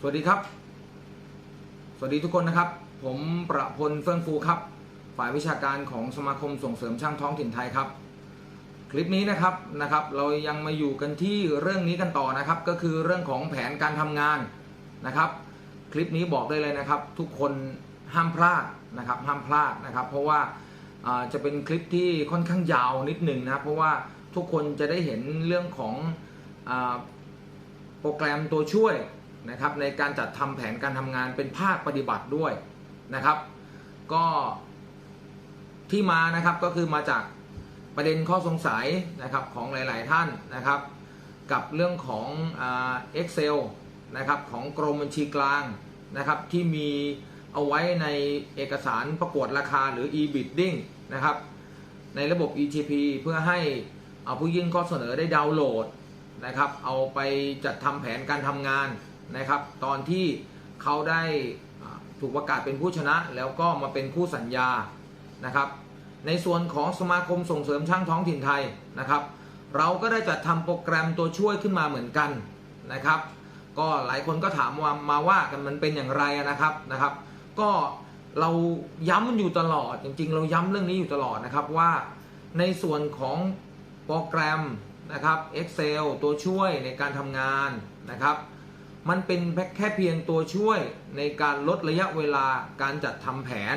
สวัสดีครับ สวัสดีทุกคนนะครับ ผมประพลเฟื่องฟูครับ ฝ่ายวิชาการของสมาคมส่งเสริมช่างท้องถิ่นไทยครับ คลิปนี้นะครับนะครับ เรายังมาอยู่กันที่เรื่องนี้กันต่อนะครับ ก็คือเรื่องของแผนการทำงานนะครับ คลิปนี้บอกได้เลยนะครับ ทุกคนห้ามพลาดนะครับห้ามพลาดนะครับ เพราะว่าจะเป็นคลิปที่ค่อนข้างยาวนิดหนึ่งนะเพราะว่าทุกคนจะได้เห็นเรื่องของอโปรแกรมตัวช่วย นะครับในการจัดทำแผนการทำงานเป็นภาคปฏิบัติด้วยนะครับ ก็ที่มานะครับก็คือมาจากประเด็นข้อสงสัยนะครับของหลาย ๆ ท่านนะครับ กับเรื่องของเอ่า Excel นะครับของกรมบัญชีกลางนะครับที่มีเอาไว้ในเอกสารประกวดราคาหรือ e-bidding นะครับในระบบ EGP เพื่อให้เอาผู้ยื่นข้อเสนอได้ดาวน์โหลดนะครับเอาไปจัดทำแผนการทำงาน นะครับ ตอนที่เขาได้ถูกประกาศเป็นผู้ชนะ แล้วก็มาเป็นคู่สัญญานะครับ ในส่วนของสมาคมส่งเสริมช่างท้องถิ่นไทยนะครับ เราก็ได้จัดทำโปรแกรมตัวช่วยขึ้นมาเหมือนกันนะครับ ก็หลายคนก็ถามว่ามาว่ากันมันเป็นอย่างไรนะครับนะครับ ก็เราย้ำอยู่ตลอดจริง ๆ เราย้ำเรื่องนี้อยู่ตลอดนะครับว่าในส่วนของโปรแกรมนะครับ Excel ตัวช่วยในการทำงานนะครับ มันเป็นแค่เพียงตัวช่วยในการลดระยะเวลาการจัดทำแผน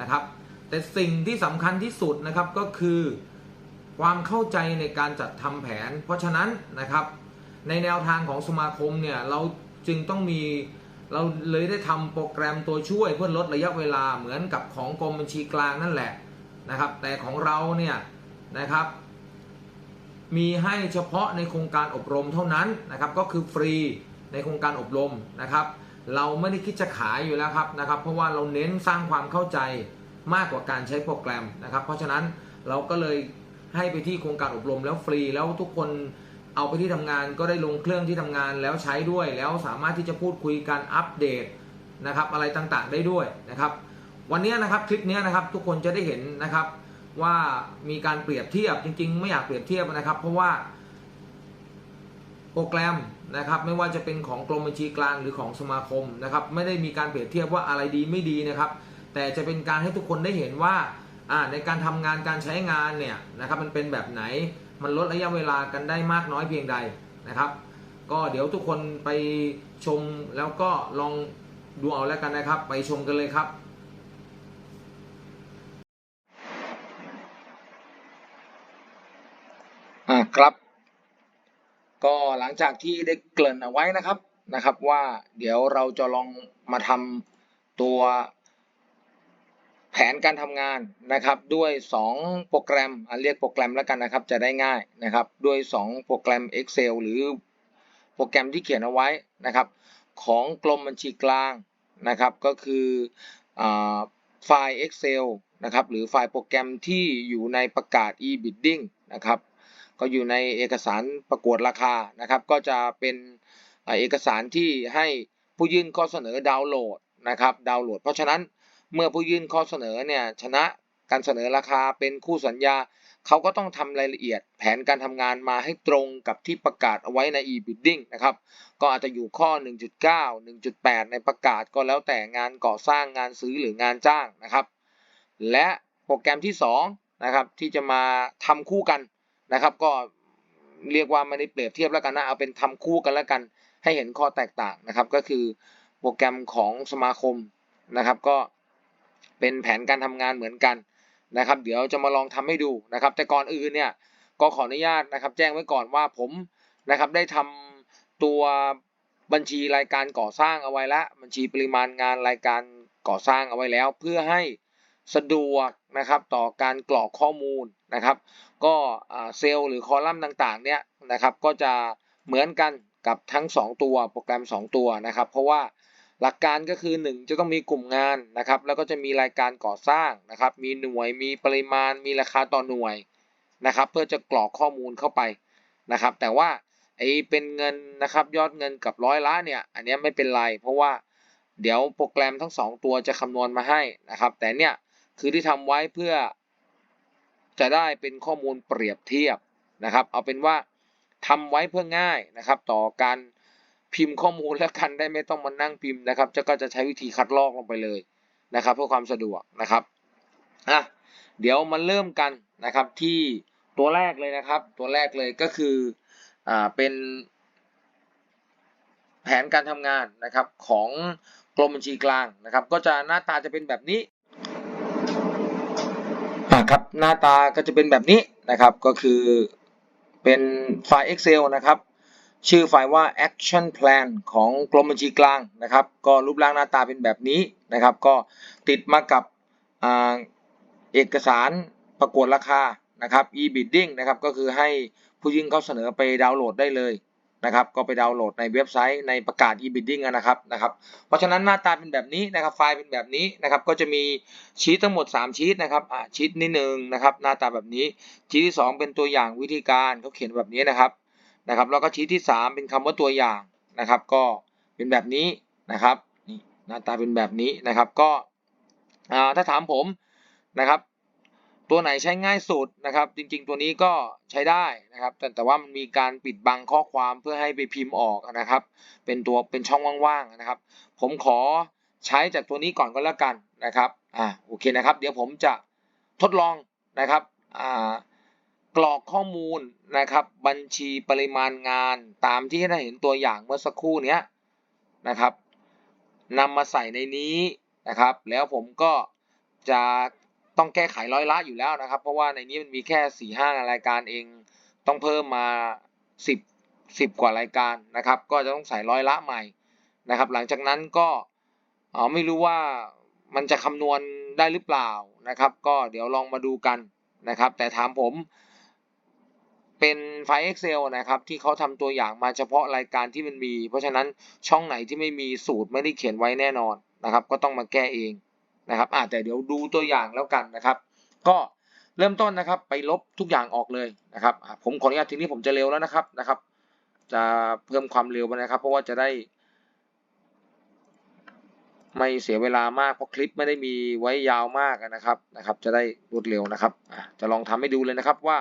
นะครับ แต่สิ่งที่สำคัญที่สุดนะครับก็คือ ความเข้าใจในการจัดทำแผน เพราะฉะนั้นนะครับในแนวทางของสมาคมเนี่ยเราจึงต้องมีเราเลยได้ทำโปรแกรมตัวช่วยเพื่อลดระยะเวลาเหมือนกับของกรมบัญชีกลางนั่นแหละนะครับ แต่ของเราเนี่ยนะครับมีให้เฉพาะในโครงการอบรมเท่านั้นนะครับก็คือฟรี ในโครงการอบรมนะครับ เราไม่ได้คิดจะขายอยู่แล้วครับนะครับ เพราะว่าเราเน้นสร้างความเข้าใจมากกว่าการใช้โปรแกรมนะครับ เพราะฉะนั้นเราก็เลยให้ไปที่โครงการอบรมแล้วฟรีแล้วทุกคนเอาไปที่ทำงานก็ได้ลงเครื่องที่ทำงานแล้วใช้ด้วยแล้วสามารถที่จะพูดคุยกันอัปเดตนะครับ อะไรต่างๆได้ด้วยนะครับ วันนี้นะครับคลิปนี้นะครับทุกคนจะได้เห็นนะครับว่ามีการเปรียบเทียบจริง ๆ ไม่อยากเปรียบเทียบนะครับ เพราะว่าโปรแกรม นะครับไม่ว่าจะเป็นของกรมบัญชีกลางหรือของสมาคมนะครับไม่ได้มีการเปรียบเทียบว่าอะไรดีไม่ดีนะครับ แต่จะเป็นการให้ทุกคนได้เห็นว่าในการทำงานการใช้งานเนี่ยนะครับมันเป็นแบบไหนมันลดระยะเวลากันได้มากน้อยเพียงใดนะครับ ก็เดี๋ยวทุกคนไปชมแล้วก็ลองดูเอาแล้วกันนะครับ ไปชมกันเลยครับอ่าครับ ก็หลังจากที่ได้เกริ่นเอาไว้นะครับนะครับว่าเดี๋ยวเราจะลองมาทำตัวแผนการทำงานนะครับด้วย 2 โปรแกรมเรียกโปรแกรมแล้วกันนะครับ จะได้ง่ายนะครับด้วย 2 โปรแกรม Excel หรือโปรแกรมที่เขียนเอาไว้นะครับ ของกรมบัญชีกลางนะครับ ก็คืออไฟล์ Excel นะครับหรือไฟล์โปรแกรมที่อยู่ในประกาศ e-bidding นะครับ ก็อยู่ในเอกสารประกวดราคานะครับ ก็จะเป็นเอกสารที่ให้ผู้ยื่นข้อเสนอดาวน์โหลดนะครับดาวน์โหลด เพราะฉะนั้นเมื่อผู้ยื่นข้อเสนอเนี่ยชนะการเสนอราคาเป็นคู่สัญญา เขาก็ต้องทำรายละเอียดแผนการทำงานมาให้ตรงกับที่ประกาศเอาไว้ใน e-bidding นะครับ ก็อาจจะอยู่ข้อ 1.9 1.8 ในประกาศก็แล้วแต่งานก่อสร้างงานซื้อหรืองานจ้างนะครับ และโปรแกรมที่2นะครับที่จะมาทำคู่กัน นะครับ ก็เรียกว่าไม่ได้เปรียบเทียบแล้วกันนะเอาเป็นทำคู่กันแล้วกัน ให้เห็นข้อแตกต่างนะครับ ก็คือโปรแกรมของสมาคมนะครับ ก็เป็นแผนการทำงานเหมือนกันนะครับ เดี๋ยวจะมาลองทำให้ดูนะครับ แต่ก่อนอื่นเนี่ยก็ขออนุญาตนะครับ แจ้งไว้ก่อนว่าผมนะครับได้ทำตัวบัญชีรายการก่อสร้างเอาไว้แล้วบัญชีปริมาณงานรายการก่อสร้างเอาไว้แล้ว เพื่อให้ สะดวกนะครับต่อการกรอกข้อมูลนะครับ ก็เซลล์หรือคอลัมน์ต่างๆเนี่ยนะครับก็จะเหมือนกันกับทั้ง 2 ตัวโปรแกรม 2 ตัวนะครับ เพราะว่าหลักการก็คือ 1 จะต้องมีกลุ่มงานนะครับ แล้วก็จะมีรายการก่อสร้างนะครับ มีหน่วยมีปริมาณ มีราคาต่อหน่วยนะครับ เพื่อจะกรอกข้อมูลเข้าไปนะครับ แต่ว่าไอ้เป็นเงินนะครับยอดเงินกับร้อยล้านเนี่ย อันนี้ไม่เป็นไร เพราะว่าเดี๋ยวโปรแกรมทั้ง 2 ตัวจะคำนวณมาให้นะครับ แต่เนี่ย คือที่ทำไว้เพื่อจะได้เป็นข้อมูลเปรียบเทียบนะครับ เอาเป็นว่าทำไว้เพื่อง่ายนะครับ ต่อการพิมพ์ข้อมูลแล้วกันได้ไม่ต้องมานั่งพิมพ์นะครับจะก็จะใช้วิธีคัดลอกลงไปเลยนะครับ เพื่อความสะดวกนะครับอะเดี๋ยวมาเริ่มกันนะครับที่ตัวแรกเลยนะครับ ตัวแรกเลยก็คืออ่าเป็นแผนการทำงานนะครับของกรมบัญชีกลางนะครับ ก็จะหน้าตาจะเป็นแบบนี้ ครับหน้าตาก็จะเป็นแบบนี้นะครับ ก็คือเป็นไฟล์ Excel นะครับ ชื่อไฟล์ว่า action plan ของกรมบัญชีกลางนะครับ ก็รูปร่างหน้าตาเป็นแบบนี้นะครับ ก็ติดมากับอเอกสารประกวดราคานะครับ e-bidding นะครับ ก็คือให้ผู้ยื่นเขาเสนอไปดาวน์โหลดได้เลย นะครับ ก็ไปดาวน์โหลดในเว็บไซต์ในประกาศ e-bidding นะครับนะครับ เพราะฉะนั้นหน้าตาเป็นแบบนี้นะครับ ไฟล์เป็นแบบนี้นะครับ ก็จะมีชีตทั้งหมด 3 ชีตนะครับอ่าชีตนี้หนึ่งนะครับ หน้าตาแบบนี้ ชีตที่ 2 เป็นตัวอย่างวิธีการเขาเขียนแบบนี้นะครับนะครับ แล้วก็ชีทที่ 3 เป็นคำว่าตัวอย่างนะครับ ก็เป็นแบบนี้นะครับนี่หน้าตาเป็นแบบนี้นะครับ ก็อ่าถ้าถามผมนะครับ ตัวไหนใช้ง่ายสุดนะครับ จริงๆ ตัวนี้ก็ใช้ได้นะครับ แต่แต่ว่ามันมีการปิดบังข้อความเพื่อให้ไปพิมพ์ออกนะครับ เป็นตัวเป็นช่องว่างๆนะครับ ผมขอใช้จากตัวนี้ก่อนก็แล้วกันนะครับอ่าโอเคนะครับ เดี๋ยวผมจะทดลองนะครับอ่ากรอกข้อมูลนะครับ บัญชีปริมาณงานตามที่ได้เห็นตัวอย่างเมื่อสักครู่นี้นะครับนำมาใส่ในนี้นะครับ แล้วผมก็จะ ต้องแก้ไขร้อยละอยู่แล้วนะครับ เพราะว่าในนี้มันมีแค่สี่ห้ารายการเอง ต้องเพิ่มมาสิบสิบกว่ารายการนะครับ ก็จะต้องใส่ร้อยละใหม่นะครับ หลังจากนั้นก็เออไม่รู้ว่ามันจะคำนวณได้หรือเปล่านะครับ ก็เดี๋ยวลองมาดูกันนะครับ แต่ถามผมเป็นไฟล์ Excel นะครับ ที่เขาทำตัวอย่างมาเฉพาะรายการที่มันมี เพราะฉะนั้นช่องไหนที่ไม่มีสูตรไม่ได้เขียนไว้แน่นอนนะครับ ก็ต้องมาแก้เอง นะครับอ่าแต่เดี๋ยวดูตัวอย่างแล้วกันนะครับ ก็เริ่มต้นนะครับ ไปลบทุกอย่างออกเลยนะครับผมขออนุญาตทีนี้ผมจะเร็วแล้วนะครับนะครับ จะเพิ่มความเร็วไปนะครับ เพราะว่าจะได้ ไม่เสียเวลามากเพราะคลิปไม่ได้มีไว้ยาวมากนะครับนะครับ จะได้รวดเร็วนะครับจะลองทำให้ดูเลยนะครับว่า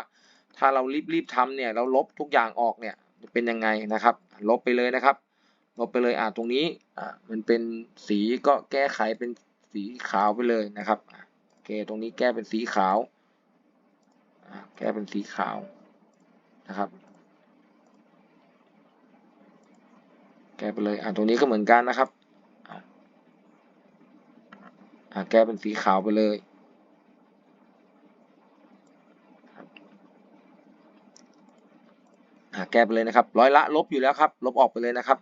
ถ้าเรารีบๆทำเนี่ยเราลบทุกอย่างออกเนี่ยเป็นยังไงนะครับ ลบไปเลยนะครับ ลบไปเลยอ่าตรงนี้อ่ามันเป็นสีก็แก้ไขเป็น สีขาวไปเลยนะครับโอเคตรงนี้แก้เป็นสีขาวแก้เป็นสีขาวนะครับ แก้ไปเลยอ่าตรงนี้ก็เหมือนกันนะครับอะอ่าแก้เป็นสีขาวไปเลยอ่าแก้ไปเลยนะครับ ร้อยละลบอยู่แล้วครับ ลบออกไปเลยนะครับ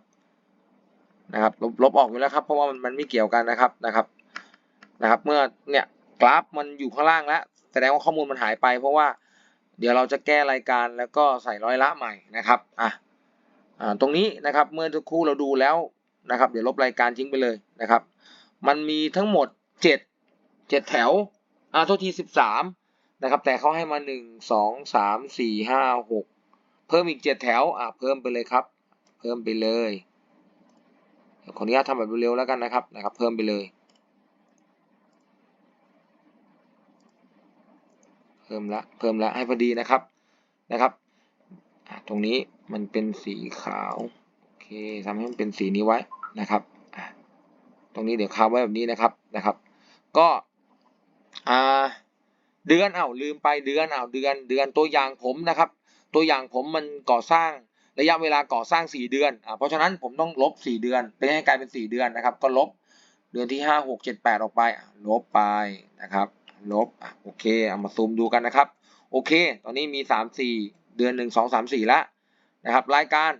นะครับ ลบลบออกอยู่แล้วครับ เพราะว่ามันมันไม่เกี่ยวกันนะครับนะครับ นะครับ เมื่อเนี่ยกราฟมันอยู่ข้างล่างแล้วแสดงว่าข้อมูลมันหายไป เพราะว่าเดี๋ยวเราจะแก้รายการแล้วก็ใส่ร้อยละใหม่นะครับอะอ่าตรงนี้นะครับเมื่อทุกครู่เราดูแล้วนะครับ เดี๋ยวลบรายการทิ้งไปเลยนะครับ มันมีทั้งหมดเจ็ดเจ็ดแถวอ่าโทษทีสิบสามนะครับ แต่เขาให้มาหนึ่งสองสามสี่ห้าหกเพิ่มอีกเจ็ดแถวอะเพิ่มไปเลยครับ เพิ่มไปเลยขออนุญาตทำแบบเร็วๆแล้วกันนะครับนะครับ เพิ่มไปเลย พิ่มละเพิ่มละให้พอดีนะครับนะครับตรงนี้มันเป็นสีขาวโอเคทำให้มันเป็นสีนี้ไว้นะครับตรงนี้เดี๋ยวค้าไว้แบบนี้นะครับนะครับ ก็เดือนเอ้าลืมไปเดือนเอ้าเดือนเดือนตัวอย่างผมนะครับ ตัวอย่างผมมันก่อสร้างระยะเวลาก่อสร้าง 4 เดือนอ่าเพราะฉะนั้นผมต้องลบ 4 เดือนเป็นให้กลายเป็น 4 เดือนนะครับ ก็ลบเดือนที่ 5 6 7 8 ออกไปลบไปนะครับ ลบอะโอเคเอามาซูมดูกันนะครับ โอเค ตอนนี้มี 3 4 เดือน 1 2 3 4แล้วนะครับ รายการ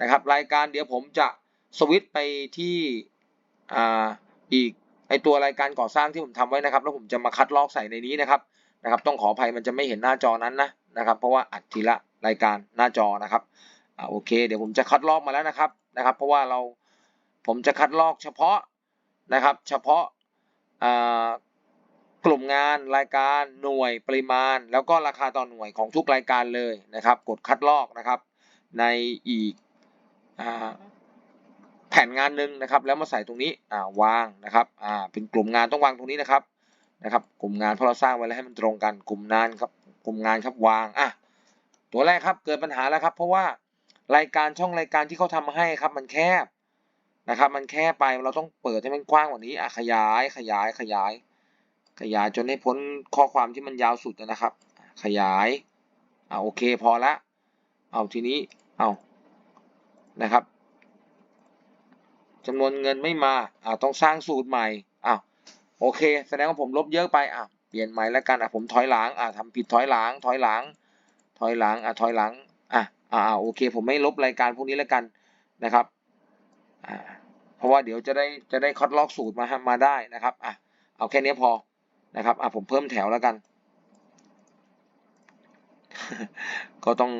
นะครับ รายการเดี๋ยวผมจะสวิตช์ไปที่อ่าอีกไอตัวรายการก่อสร้างที่ผมทำไว้นะครับ แล้วผมจะมาคัดลอกใส่ในนี้นะครับนะครับ ต้องขออภัยมันจะไม่เห็นหน้าจอนั้นนะนะครับ เพราะว่าอัดทีละรายการหน้าจอนะครับอ่าโอเค เดี๋ยวผมจะคัดลอกมาแล้วนะครับนะครับ เพราะว่าเราผมจะคัดลอกเฉพาะนะครับ เฉพาะอ่า กลุ่มงานรายการหน่วยปริมาณ แล้วก็ราคาต่อหน่วยของทุกรายการเลยนะครับ กดคัดลอกนะครับ ในอีกอแผนงานหนึ่งนะครับ แล้วมาใส่ตรงนี้วางนะครับเป็นกลุ่มงานต้องวางตรงนี้นะครับนะครับ กลุ่มงานเพราะเราสร้างไว้แล้วให้มันตรงกันกลุ่มงานครับกลุ่มงานครับวางอะตัวแรกครับเกิดปัญหาแล้วครับ เพราะว่ารายการช่องรายการที่เขาทำมาให้ครับ มันแคบนะครับ มันแคบไปเราต้องเปิดให้มันกว้างกว่านี้อะขยายขยายขยาย ขยายจนให้พ้นข้อความที่มันยาวสุดนะครับ ขยายอ่าโอเคพอละเอาทีนี้เอานะครับจำนวนเงินไม่มาอ่าต้องสร้างสูตรใหม่อ้าวโอเค แสดงว่าผมลบเยอะไปอะเปลี่ยนใหม่แล้วกันอะผมถอยหลังอะทำผิดถอยหลังถอยหลัง ถอยหลังอะถอยหลังอะอ่าโอเค ผมไม่ลบรายการพวกนี้แล้วกันนะครับอ่าเพราะว่าเดี๋ยวจะได้จะได้คัดลอกสูตรมามาได้นะครับอะเอาแค่นี้พอ นะครับอะผมเพิ่มแถวแล้วกัน ก็ต้อง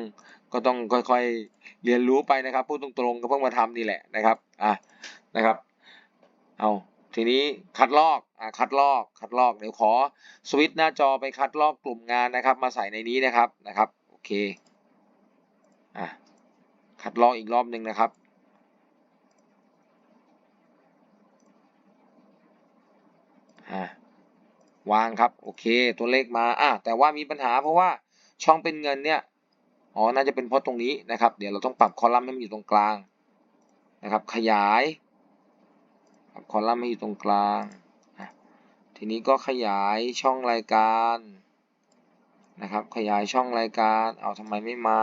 ก็ต้องค่อยๆเรียนรู้ไปนะครับพูดตรงๆก็เพิ่งมาทำนี่แหละนะครับอะนะครับเอาทีนี้คัดลอกอะคัดลอกคัดลอกเดี๋ยวขอสวิตช์หน้าจอไปคัดลอกกลุ่มงานนะครับ มาใส่ในนี้นะครับนะครับโอเคอะคัดลอกอีกรอบหนึ่งนะครับอะ วางครับ โอเคตัวเลขมาอะแต่ว่ามีปัญหาเพราะว่าช่องเป็นเงินเนี่ยอ๋อน่าจะเป็นเพราะตรงนี้นะครับ เดี๋ยวเราต้องปรับคอลัมน์ให้มันอยู่ตรงกลางนะครับ ขยายปรับคอลัมน์ให้อยู่ตรงกลางทีนี้ก็ขยายช่องรายการนะครับ ขยายช่องรายการ เอาทำไมไม่มา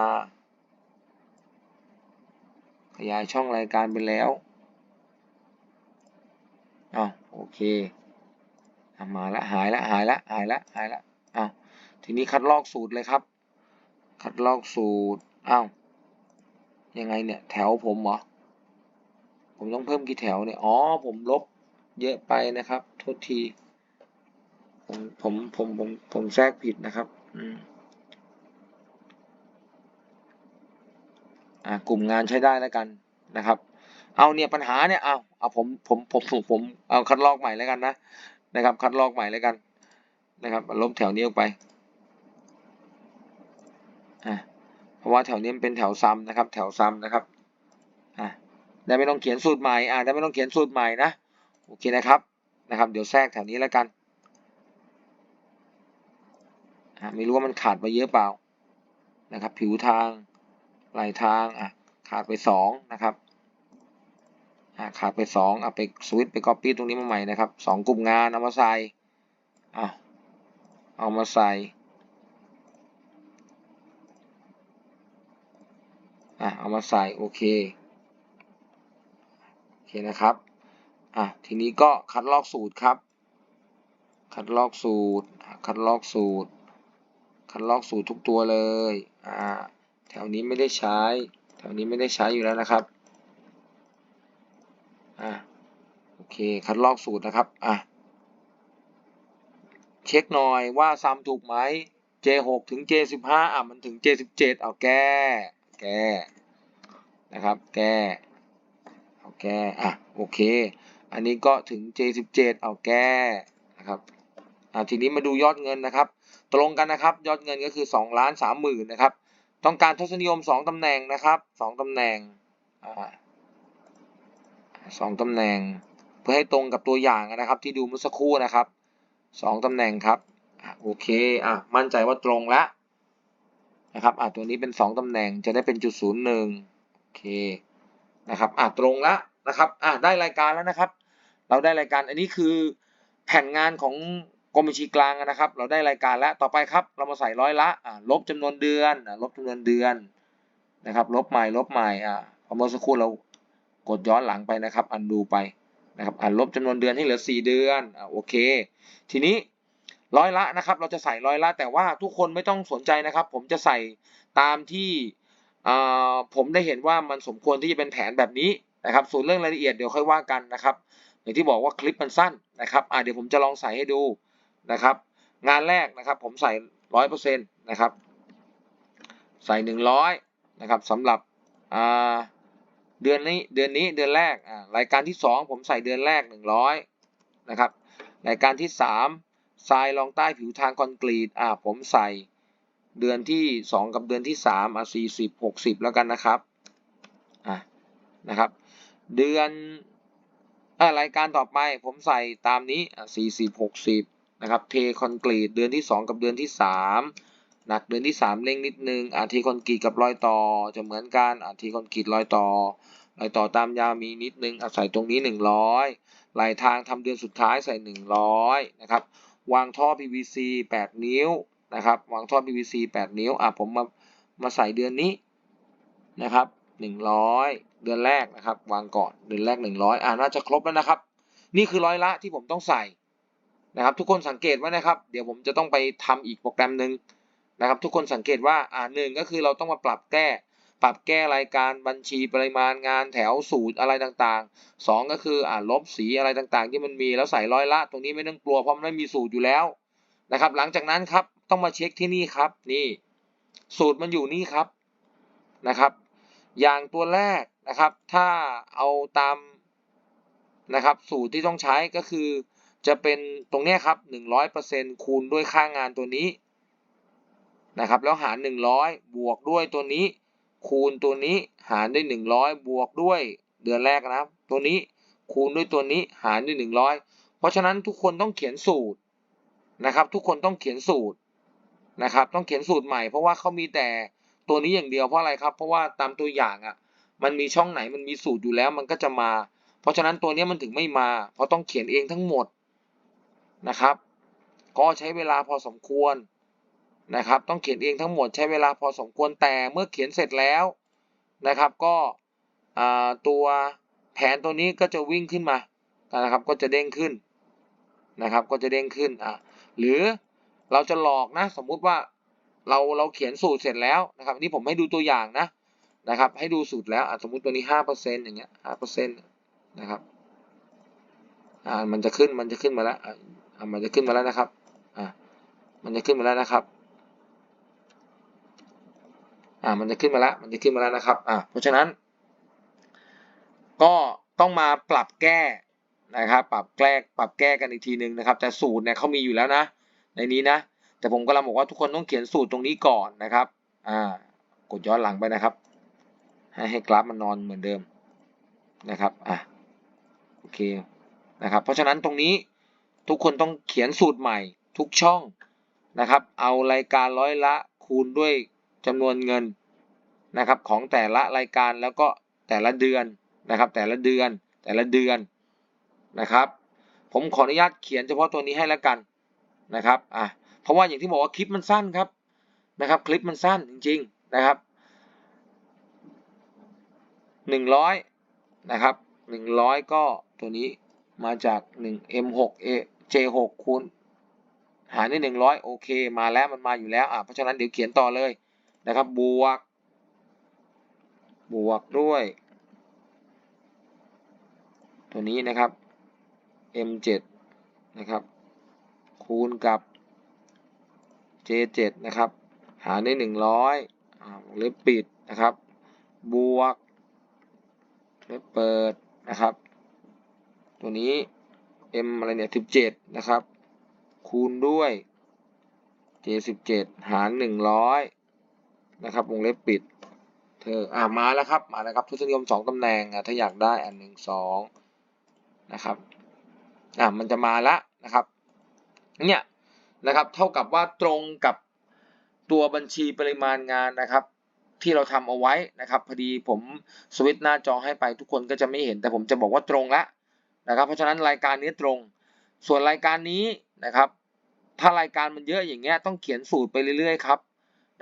ขยายช่องรายการไปแล้วอ้าโอเค มาละหายละหายละหายละหายละอ้าวทีนี้คัดลอกสูตรเลยครับ คัดลอกสูตรอ้าวยังไงเนี่ยแถวผมเหรอผมต้องเพิ่มกี่แถวเนี่ยอ๋อผมลบเยอะไปนะครับโทษทีผมผมผมผมผมแทรกผิดนะครับอืมอ่ากลุ่มงานใช้ได้แล้วกันนะครับ เอาเนี่ยปัญหาเนี่ยเอาเอาผมผมผมผมผมเอาคัดลอกใหม่แล้วกันนะ นะครับ คัดลอกใหม่แล้วกันนะครับลบแถวนี้ออกไปอ่าเพราะว่าแถวนี้มันเป็นแถวซ้ำนะครับ แถวซ้ำนะครับอ่ได้ไม่ต้องเขียนสูตรใหม่อ่าได้ไม่ต้องเขียนสูตรใหม่นะโอเคนะครับนะครับ เดี๋ยวแทรกแถวนี้แล้วกันอ่าไม่รู้ว่ามันขาดไปเยอะเปล่านะครับ ผิวทางไหลทางอะขาดไปสองนะครับ อ่าขาดไปสองอะไปสวิตไปก๊อปปี้ตรงนี้มาใหม่นะครับสองกลุ่มงานเอามาใส่อ่าเอามาใส่อะเอามาใส่โอเคโอเคนะครับอะทีนี้ก็คัดลอกสูตรครับ คัดลอกสูตร คัดลอกสูตร คัดลอกสูตรทุกตัวเลยอ่าแถวนี้ไม่ได้ใช้ แถวนี้ไม่ได้ใช้อยู่แล้วนะครับ อ่า โอ เค คัดลอกสูตรนะครับ อะ เช็คหน่อยว่าซ้ำถูกไหม J6 ถึง J15 อะ มันถึง J17 เอาแก้ แก้ นะครับ แก้ เอาแก้ อะ โอเค อันนี้ก็ถึง J17 เอาแก้ นะครับ อะ ทีนี้มาดูยอดเงินนะครับ ตรงกันนะครับ ยอดเงินก็คือ2ล้าน3หมื่นนะครับ ต้องการทศนิยม 2ตำแหน่งนะครับ 2ตำแหน่ง อ่าสองตำแหน่ง เพื่อให้ตรงกับตัวอย่างนะครับ ที่ดูเมื่อสักครู่นะครับสองตำแหน่งครับอโอเคอะมั่นใจว่าตรงแล้วนะครับอะตัวนี้เป็นสองตำแหน่งจะได้เป็นจุดศูนย์หนึ่งโอเคนะครับอะตรงแล้วนะครับอะได้รายการแล้วนะครับ เราได้รายการอันนี้คือแผนงานของกรมบัญชีกลางนะครับ เราได้รายการแล้วต่อไปครับ เรามาใส่ร้อยละอะลบจำนวนเดือนอะลบจำนวนเดือนนะครับ ลบใหม่ลบใหม่อะพอเมื่อสักครู่เรากดย้อนหลังไปนะครับ อันดูไป นะครับอะลบจำนวนเดือนให้เหลือ 4 เดือนอะโอเค ทีนี้ร้อยละนะครับ เราจะใส่ร้อยละ แต่ว่าทุกคนไม่ต้องสนใจนะครับ ผมจะใส่ตามที่ผมได้เห็นว่ามันสมควรที่จะเป็นแผนแบบนี้นะครับ ส่วนเรื่องรายละเอียดเดี๋ยวค่อยว่ากันนะครับ อย่างที่บอกว่าคลิปมันสั้นนะครับอะเดี๋ยวผมจะลองใส่ให้ดูนะครับ งานแรกนะครับ ผมใส่ร้อยเปอร์เซ็นต์นะครับ ใส่หนึ่งร้อยนะครับสำหรับอ่า เดือนนี้เดือนนี้เดือนแรกอ่ารายการที่สองผมใส่เดือนแรกหนึ่งร้อยนะครับรายการที่สามทรายรองใต้ผิวทางคอนกรีตอ่าผมใส่เดือนที่สองกับเดือนที่สามอะสี่สิบหกสิบแล้วกันนะครับอ่านะครับเดือนอ่ารายการต่อไปผมใส่ตามนี้อะสี่สิบหกสิบนะครับเทคอนกรีตเดือนที่สองกับเดือนที่สาม หนักเดือนที่สามเร่งนิดนึงอาทีคอนกรีตกับรอยต่อจะเหมือนกันอาทีคอนกรีตรอยต่อรอยต่อตามยาวมีนิดนึงอาใส่ตรงนี้หนึ่งร้อยไหลทางทำเดือนสุดท้ายใส่หนึ่งร้อยนะครับวางท่อ PVC แปดนิ้วนะครับวางท่อ PVC แปดนิ้วอะผมมามาใส่เดือนนี้นะครับหนึ่งร้อยเดือนแรกนะครับ วางก่อนเดือนแรกหนึ่งร้อยอ่าน่าจะครบแล้วนะครับ นี่คือร้อยละที่ผมต้องใส่นะครับ ทุกคนสังเกตไว้นะครับ เดี๋ยวผมจะต้องไปทำอีกโปรแกรมหนึ่ง นะครับ ทุกคนสังเกตว่าอ่าหนึ่งก็คือเราต้องมาปรับแก้ ปรับแก้รายการบัญชีปริมาณงานแถวสูตรอะไรต่างๆสองก็คืออ่าลบสีอะไรต่างๆ ที่มันมีแล้วใส่ร้อยละ ตรงนี้ไม่ต้องกลัวเพราะมันไม่มีสูตรอยู่แล้วนะครับ หลังจากนั้นครับต้องมาเช็คที่นี่ครับนี่ สูตรมันอยู่นี่ครับนะครับ อย่างตัวแรกนะครับ ถ้าเอาตามนะครับ สูตรที่ต้องใช้ก็คือจะเป็นตรงนี้ครับ 100%คูณด้วยค่างานตัวนี้ นะครับแล้วหาร 100 บวกด้วยตัวนี้ คูณตัวนี้หารด้วย 100 บวกด้วยเดือนแรกนะตัวนี้คูณด้วยตัวนี้หารด้วย 100 เพราะฉะนั้นทุกคนต้องเขียนสูตรนะครับ ทุกคนต้องเขียนสูตรนะครับ ต้องเขียนสูตรใหม่เพราะว่าเขามีแต่ตัวนี้อย่างเดียวเพราะอะไรครับ เพราะว่าตามตัวอย่างอะมันมีช่องไหนมันมีสูตรอยู่แล้วมันก็จะมา เพราะฉะนั้นตัวนี้มันถึงไม่มา เพราะต้องเขียนเองทั้งหมดนะครับ ก็ใช้เวลาพอสมควร นะครับ ต้องเขียนเองทั้งหมดใช้เวลาพอสมควรแต่เมื่อเขียนเสร็จแล้วนะครับ ก็ตัวแผนตัวนี้ก็จะวิ่งขึ้นมานะครับ ก็จะเด้งขึ้นนะครับ ก็จะเด้งขึ้นอะหรือเราจะหลอกนะ สมมุติว่าเราเราเขียนสูตรเสร็จแล้วนะครับนี่ผมให้ดูตัวอย่างนะนะครับ ให้ดูสูตรแล้วสมมุติตัวนี้ห้าเปอร์เซ็นต์อย่างเงี้ยห้าเปอร์เซ็นต์นะครับอ่ามันจะขึ้นมันจะขึ้นมาแล้วอ่ามันจะขึ้นมาแล้วนะครับอ่ามันจะขึ้นมาแล้วนะครับ อ่ามันจะขึ้นมาแล้วมันจะขึ้นมาแล้วนะครับอ่าเพราะฉะนั้น ก็ต้องมาปรับแก้นะครับปรับแก้ปรับแก้กันอีกทีหนึ่งนะครับ แต่สูตรเนี่ยเขามีอยู่แล้วนะ ในนี้นะ แต่ผมกำลังบอกว่าทุกคนต้องเขียนสูตรตรงนี้ก่อนนะครับอ่ากดย้อนหลังไปนะครับ ให้ให้กราฟมันนอนเหมือนเดิมนะครับอะโอเคนะครับเพราะฉะนั้นตรงนี้ทุกคนต้องเขียนสูตรใหม่ทุกช่องนะครับ เอารายการร้อยละคูณด้วย จำนวนเงินนะครับของแต่ละรายการแล้วก็แต่ละเดือนนะครับ แต่ละเดือนแต่ละเดือนนะครับ ผมขออนุญาตเขียนเฉพาะตัวนี้ให้แล้วกันนะครับอะเพราะว่าอย่างที่บอกว่าคลิปมันสั้นครับนะครับ คลิปมันสั้นจริง ๆนะครับหนึ่งร้อยนะครับหนึ่งร้อยก็ตัวนี้มาจากหนึ่ง M6 A J6 คูณหารด้วยหนึ่งร้อยโอเค มาแล้วมันมาอยู่แล้วอะเพราะฉะนั้นเดี๋ยวเขียนต่อเลย นะครับ บวก บวกด้วย ตัวนี้นะครับ M7 นะครับ คูณกับ J7 นะครับ หารด้วยหนึ่งร้อยเล็บปิดนะครับ บวกเล็บเปิดนะครับ ตัวนี้ M อะไรเนี่ย17 นะครับ คูณด้วย J17 หารห นะครับ วงเล็บปิด เธออ่ามาแล้วครับ มาแล้วครับทุนนิยมสองตำแหน่งอะถ้าอยากได้อันหนึ่งสองนะครับอ่ามันจะมาละนะครับ เนี่ยนะครับ เท่ากับว่าตรงกับตัวบัญชีปริมาณงานนะครับ ที่เราทำเอาไว้นะครับ พอดีผมสวิตช์หน้าจอให้ไปทุกคนก็จะไม่เห็น แต่ผมจะบอกว่าตรงละนะครับ เพราะฉะนั้นรายการนี้ตรง ส่วนรายการนี้นะครับ ถ้ารายการมันเยอะอย่างเงี้ยต้องเขียนสูตรไปเรื่อยๆครับ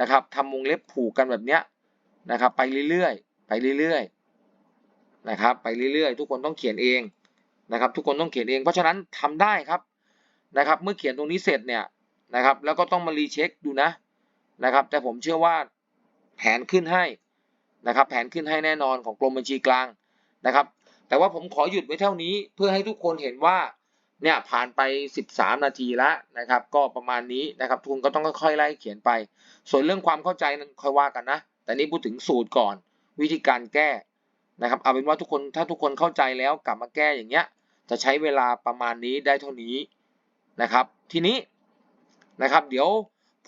นะครับทำวงเล็บผูกกันแบบเนี้ยนะครับ ไปเรื่อยๆไปเรื่อยๆนะครับ ไปเรื่อยๆ ทุกคนต้องเขียนเองนะครับ ทุกคนต้องเขียนเอง เพราะฉะนั้นทำได้ครับนะครับ เมื่อเขียนตรงนี้เสร็จเนี่ยนะครับ แล้วก็ต้องมารีเช็คดูนะนะครับ แต่ผมเชื่อว่าแผนขึ้นให้นะครับ แผนขึ้นให้แน่นอนของกรมบัญชีกลางนะครับ แต่ว่าผมขอหยุดไว้เท่านี้เพื่อให้ทุกคนเห็นว่า เนี่ยผ่านไป 13 นาทีแล้วนะครับ ก็ประมาณนี้นะครับทุนก็ต้องค่อยๆไล่เขียนไป ส่วนเรื่องความเข้าใจนั้นค่อยว่ากันนะ แต่นี้พูดถึงสูตรก่อน วิธีการแก้นะครับเอาเป็นว่าทุกคนถ้าทุกคนเข้าใจแล้วกลับมาแก้อย่างเงี้ย จะใช้เวลาประมาณนี้ได้เท่านี้นะครับ ทีนี้นะครับ เดี๋ยว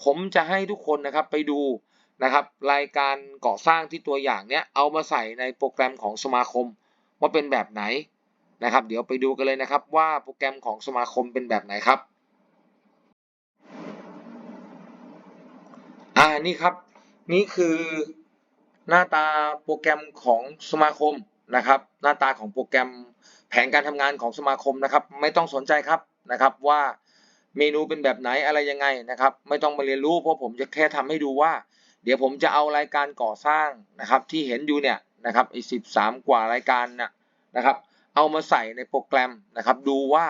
ผมจะให้ทุกคนนะครับไปดูนะครับ รายการก่อสร้างที่ตัวอย่างเนี้ยเอามาใส่ในโปรแกรมของสมาคมว่าเป็นแบบไหน นะครับ เดี๋ยวไปดูกันเลยนะครับ ว่าโปรแกรมของสมาคมเป็นแบบไหนครับ อ่านี่ครับ นี่คือหน้าตาโปรแกรมของสมาคมนะครับ หน้าตาของโปรแกรมแผนการทำงานของสมาคมนะครับ ไม่ต้องสนใจครับนะครับว่าเมนูเป็นแบบไหนอะไรยังไงนะครับ ไม่ต้องมาเรียนรู้เพราะผมจะแค่ทำให้ดูว่า เดี๋ยวผมจะเอารายการก่อสร้างนะครับ ที่เห็นอยู่เนี่ยนะครับอ้สิบสามกว่ารายการนะนะครับ เอามาใส่ในโปรแกรมนะครับ ดูว่า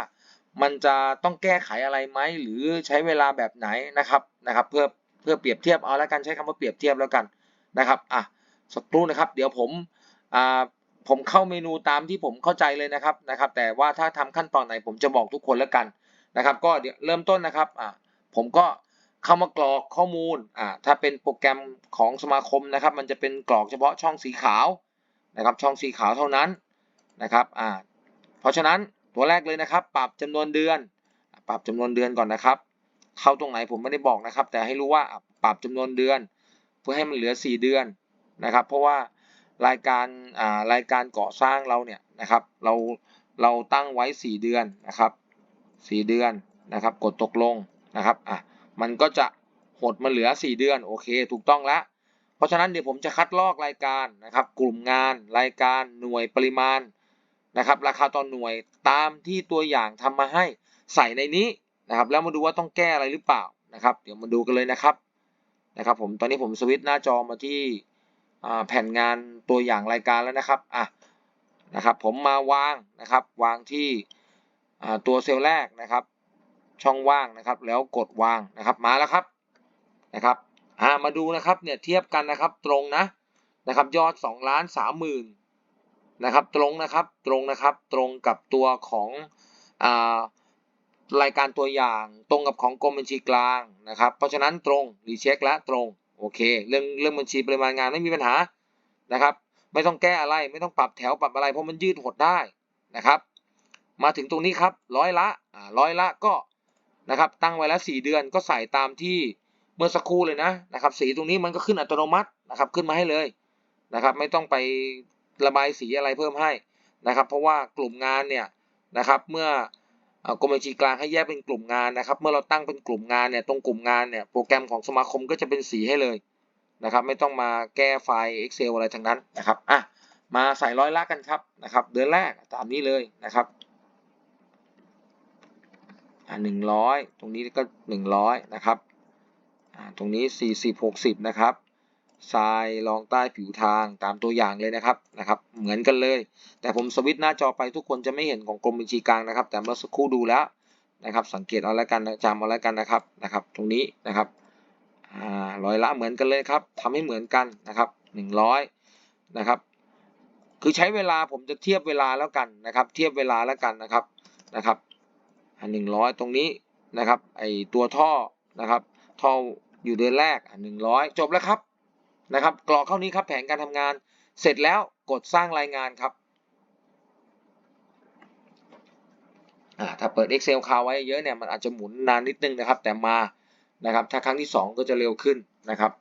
มันจะต้องแก้ไขอะไรไหมหรือใช้เวลาแบบไหนนะครับนะครับ เพื่อเพื่อเปรียบเทียบเอาแล้วกันใช้คำว่าเปรียบเทียบแล้วกันนะครับอะสักครู่นะครับ เดี๋ยวผมอ่าผมเข้าเมนูตามที่ผมเข้าใจเลยนะครับนะครับ แต่ว่าถ้าทำขั้นตอนไหนผมจะบอกทุกคนแล้วกันนะครับ ก็เดี๋ยวเริ่มต้นนะครับอะผมก็เข้ามากรอกข้อมูลอ่าถ้าเป็นโปรแกรมของสมาคมนะครับ มันจะเป็นกรอกเฉพาะช่องสีขาวนะครับ ช่องสีขาวเท่านั้น นะครับอ่าเพราะฉะนั้นตัวแรกเลยนะครับ ปรับจำนวนเดือน ปรับจำนวนเดือนก่อนนะครับ เข้าตรงไหนผมไม่ได้บอกนะครับ แต่ให้รู้ว่าอะปรับจำนวนเดือน เพื่อให้มันเหลือ 4 เดือนนะครับ เพราะว่ารายการอ่ารายการก่อสร้างเราเนี่ยนะครับเราเราตั้งไว้ 4 เดือนนะครับ 4 เดือนนะครับ กดตกลงนะครับอะมันก็จะหดมาเหลือ 4 เดือนโอเค ถูกต้องแล้วเพราะฉะนั้นเดี๋ยวผมจะคัดลอกรายการนะครับ กลุ่มงานรายการหน่วยปริมาณ นะครับ ราคาต่อหน่วยตามที่ตัวอย่างทำมาให้ใส่ในนี้นะครับ แล้วมาดูว่าต้องแก้อะไรหรือเปล่านะครับ เดี๋ยวมาดูกันเลยนะครับนะครับ ผมตอนนี้ผมสวิตช์หน้าจอมาที่แผ่นงานตัวอย่างรายการแล้วนะครับอะนะครับ ผมมาวางนะครับ วางที่ตัวเซลล์แรกนะครับ ช่องว่างนะครับ แล้วกดวางนะครับมาแล้วครับนะครับอ่ามาดูนะครับเนี่ยเทียบกันนะครับตรงนะนะครับ ยอด2ล้าน3หมื่น นะครับตรงนะครับตรงนะครับตรงกับตัวของอารายการตัวอย่างตรงกับของกรมบัญชีกลางนะครับเพราะฉะนั้นตรงรีเช็คและตรงโอเคเรื่องเรื่องบัญชีปริมาณงานไม่มีปัญหานะครับ ไม่ต้องแก้อะไรไม่ต้องปรับแถวปรับอะไรเพราะมันยืดหดได้นะครับ มาถึงตรงนี้ครับร้อยละร้อยละก็นะครับตั้งไว้แล้ว 4 เดือนก็ใส่ตามที่เมื่อสักครู่เลยนะนะครับสีตรงนี้มันก็ขึ้นอัตโนมัตินะครับขึ้นมาให้เลยนะครับ ไม่ต้องไป ระบายสีอะไรเพิ่มให้นะครับ เพราะว่ากลุ่มงานเนี่ยนะครับเมื่อกรมบัญชีกลางให้แยกเป็นกลุ่มงานนะครับ เมื่อเราตั้งเป็นกลุ่มงานเนี่ยตรงกลุ่มงานเนี่ยโปรแกรมของสมาคมก็จะเป็นสีให้เลยนะครับ ไม่ต้องมาแก้ไฟล์ Excel อะไรทั้งนั้นนะครับอะมาใส่ร้อยละกันครับนะครับ เดือนแรกตามนี้เลยนะครับอ่าหนึ่งร้อยตรงนี้ก็หนึ่งร้อยนะครับอ่าตรงนี้สี่สิบหกสิบนะครับ ทรายรองใต้ผิวทางตามตัวอย่างเลยนะครับนะครับ เหมือนกันเลย แต่ผมสวิตช์หน้าจอไปทุกคนจะไม่เห็นของกรมบัญชีกลางนะครับ แต่เมื่อสักครู่ดูแล้วนะครับ สังเกตเอาแล้วกันจำเอาแล้วกันนะครับนะครับ ตรงนี้นะครับอ่าร้อยละเหมือนกันเลยครับทำให้เหมือนกันนะครับหนึ่งร้อยนะครับ คือใช้เวลาผมจะเทียบเวลาแล้วกันนะครับ เทียบเวลาแล้วกันนะครับนะครับหนึ่งร้อยตรงนี้นะครับไอตัวท่อนะครับ ท่ออยู่เดือนแรกหนึ่งร้อยจบแล้วครับ นะครับกรอกเข้านี้ครับแผนการทำงาน เสร็จแล้วกดสร้างรายงานครับอ่าถ้าเปิด Excel คาไว้เยอะเนี่ยมันอาจจะหมุนนานนิดนึงนะครับ แต่มานะครับ ถ้าครั้งที่ 2 ก็จะเร็วขึ้นนะครับ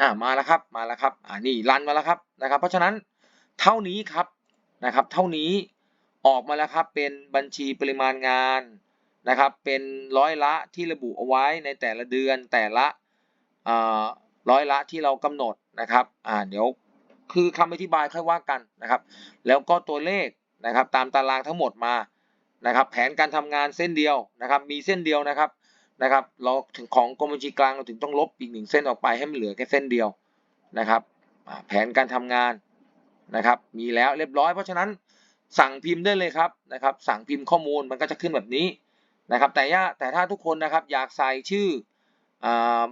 อ่ามาแล้วครับมาแล้วครับอ่านี่รันมาแล้วครับนะครับ เพราะฉะนั้นเท่านี้ครับนะครับ เท่านี้ออกมาแล้วครับเป็นบัญชีปริมาณงาน นะครับเป็นร้อยละที่ระบุเอาไว้ในแต่ละเดือนแต่ละร้อยละที่เรากำหนดนะครับอ่าเดี๋ยวคือคำอธิบายค่อยว่ากันนะครับ แล้วก็ตัวเลขนะครับตามตารางทั้งหมดมานะครับแผนการทำงานเส้นเดียวนะครับ มีเส้นเดียวนะครับนะครับเราถึงของกรมบัญชีกลางเราถึงต้องลบอีกหนึ่งเส้นออกไปให้มันเหลือแค่เส้นเดียวนะครับแผนการทำงานนะครับ มีแล้วเรียบร้อยเพราะฉะนั้นสั่งพิมพ์ได้เลยครับนะครับ สั่งพิมพ์ข้อมูลมันก็จะขึ้นแบบนี้ นะครับแต่ยาแต่ถ้าทุกคนนะครับอยากใส่ชื่อ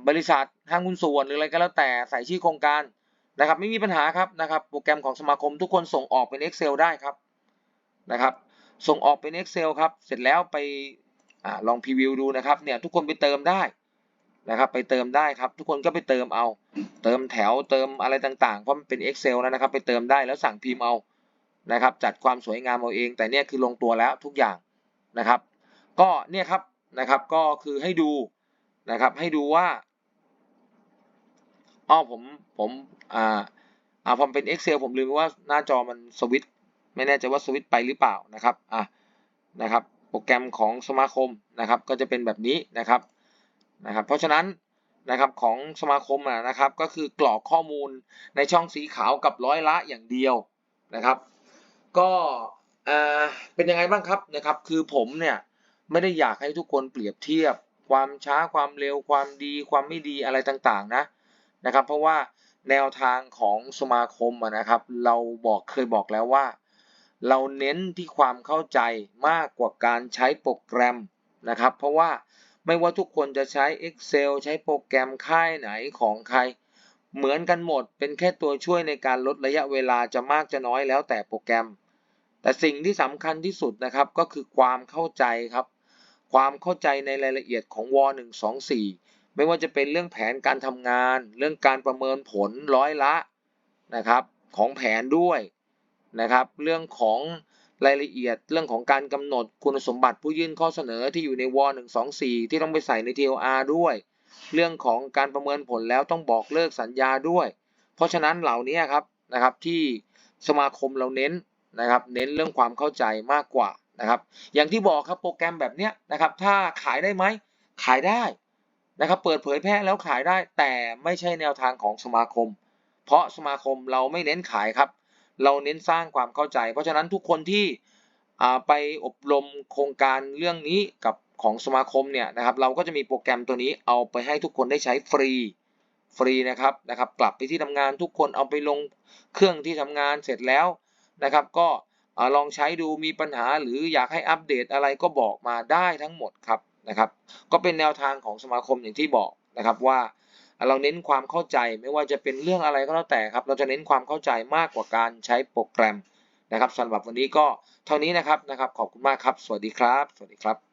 บริษัทห้างหุ้นส่วนหรืออะไรก็แล้วแต่ใส่ชื่อโครงการนะครับไม่มีปัญหาครับนะครับโปรแกรมของสมาคมทุกคนส่งออกเป็น Excel ได้ครับนะครับส่งออกเป็น Excel ครับเสร็จแล้วไปอลองพรีวิวดูนะครับเนี่ยทุกคนไปเติมได้นะครับไปเติมได้ครับทุกคนก็ไปเติมเอา เติมแถวเติมอะไรต่างๆเพราะมันเป็น Excel แล้วนะครับ ไปเติมได้แล้วสั่งพิมพ์เอานะครับจัดความสวยงามเอาเอง แต่เนี่ยคือลงตัวแล้วทุกอย่างนะครับ ก็เนี่ยครับนะครับก็คือให้ดูนะครับให้ดูว่าอ๋อผมผมอ่าอ่าผมเป็น Excel ผมลืมว่าหน้าจอมันสวิตไม่แน่ใจว่าสวิตไปหรือเปล่านะครับอะนะครับโปรแกรมของสมาคมนะครับก็จะเป็นแบบนี้นะครับนะครับ เพราะฉะนั้นนะครับของสมาคมนะครับก็คือกรอกข้อมูลในช่องสีขาวกับร้อยละอย่างเดียวนะครับ ก็เอ่อเป็นยังไงบ้างครับนะครับ คือผมเนี่ย ไม่ได้อยากให้ทุกคนเปรียบเทียบ ความช้าความเร็วความดีความไม่ดีอะไรต่างๆนะนะครับ เพราะว่าแนวทางของสมาคมนะครับ เราบอกเคยบอกแล้วว่า เราเน้นที่ความเข้าใจมากกว่าการใช้โปรแกรมนะครับ เพราะว่าไม่ว่าทุกคนจะใช้ Excel ใช้โปรแกรมค่ายไหนของใคร เหมือนกันหมดเป็นแค่ตัวช่วยในการลดระยะเวลาจะมากจะน้อยแล้วแต่โปรแกรม แต่สิ่งที่สำคัญที่สุดนะครับก็คือความเข้าใจครับ ความเข้าใจในรายละเอียดของว124 ไม่ว่าจะเป็นเรื่องแผนการทำงาน เรื่องการประเมินผลร้อยละนะครับของแผนด้วยนะครับ เรื่องของรายละเอียดเรื่องของการกำหนดคุณสมบัติผู้ยื่นข้อเสนอที่อยู่ในว124 ที่ต้องไปใส่ใน TLR ด้วย เรื่องของการประเมินผลแล้วต้องบอกเลิกสัญญาด้วย เพราะฉะนั้นเหล่านี้ครับนะครับที่สมาคมเราเน้นนะครับ เน้นเรื่องความเข้าใจมากกว่า นะครับ อย่างที่บอกครับโปรแกรมแบบเนี้ยนะครับ ถ้าขายได้ไหมขายได้นะครับ เปิดเผยแพร่แล้วขายได้ แต่ไม่ใช่แนวทางของสมาคม เพราะสมาคมเราไม่เน้นขายครับ เราเน้นสร้างความเข้าใจ เพราะฉะนั้นทุกคนที่ไปอบรมโครงการเรื่องนี้กับของสมาคมเนี่ยนะครับ เราก็จะมีโปรแกรมตัวนี้เอาไปให้ทุกคนได้ใช้ฟรีฟรีนะครับนะครับ กลับไปที่ทำงานทุกคนเอาไปลงเครื่องที่ทำงานเสร็จแล้วนะครับ ก็ อาลองใช้ดูมีปัญหาหรืออยากให้อัปเดตอะไรก็บอกมาได้ทั้งหมดครับนะครับ ก็เป็นแนวทางของสมาคมอย่างที่บอกนะครับว่าเราเน้นความเข้าใจไม่ว่าจะเป็นเรื่องอะไรก็แล้วแต่ครับ เราจะเน้นความเข้าใจมากกว่าการใช้โปรแกรมนะครับสำหรับวันนี้ก็เท่านี้นะครับนะครับ ขอบคุณมากครับ สวัสดีครับ สวัสดีครับ